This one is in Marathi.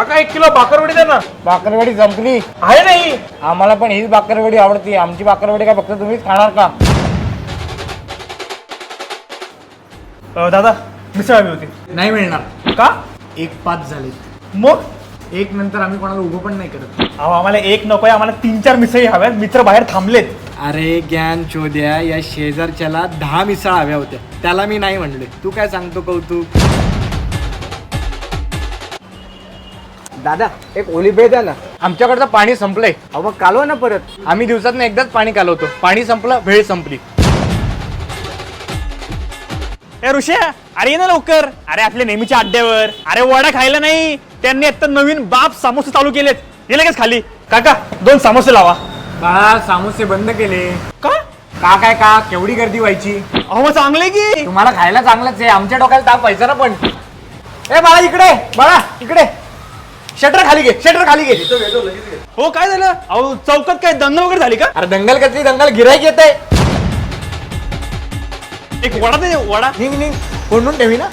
काका एक किलो बाकरवडी द्या ना. बाकरवडी संपली आहे नाही. आम्हाला पण हीच बाकरवडी आवडते. आमची बाकरवडी काय फक्त तुम्हीच खाणार का? अ, दादा मिसळ हवी होती. नाही मिळणार. का? एक पाच झाले. मग? एक नंतर आम्ही कोणाला उभं पण नाही करत. अहो आम्हाला एक नकोय आम्हाला तीन चार मिसळी हव्यात. मित्र बाहेर थांबलेत. अरे ज्ञान चोद्या या शेजारच्याला दहा मिसळ हव्या होत्या. त्याला मी नाही म्हणले. तू काय सांगतो कौतुक? दादा एक ओली द्या ना. आमच्याकडचं पाणी संपलंय. अहो कालवा ना परत. आम्ही दिवसात एकदाच पाणी कालवतो. पाणी संपलं भेळ संपली. ए ऋषा अरे ये ना लवकर. अरे आपल्या नेहमीच्या अड्ड्यावर. अरे वडा खायला नाही. त्यांनी आता नवीन बाप समोसे चालू केलेत. लगेच खाली. काका दोन समोसे लावा. बाळा समोसे बंद केले. का? का काय का? केवढी गर्दी व्हायची? अहो मग चांगले की. तुम्हाला खायला चांगलंच आहे. आमच्या डोक्याला ताप व्हायचा ना पण. ए बाळा इकडे. बाळा इकडे. शटर खाली घे शटर खाली घे. हो काय झालं? अहो चौकात काय दंगल वगैरे झाली का? अरे दंगल कसली? दंगल गिरायक येत आहे एक वडा दे वडा. निघ निघ. कोंडून ठेवी ना.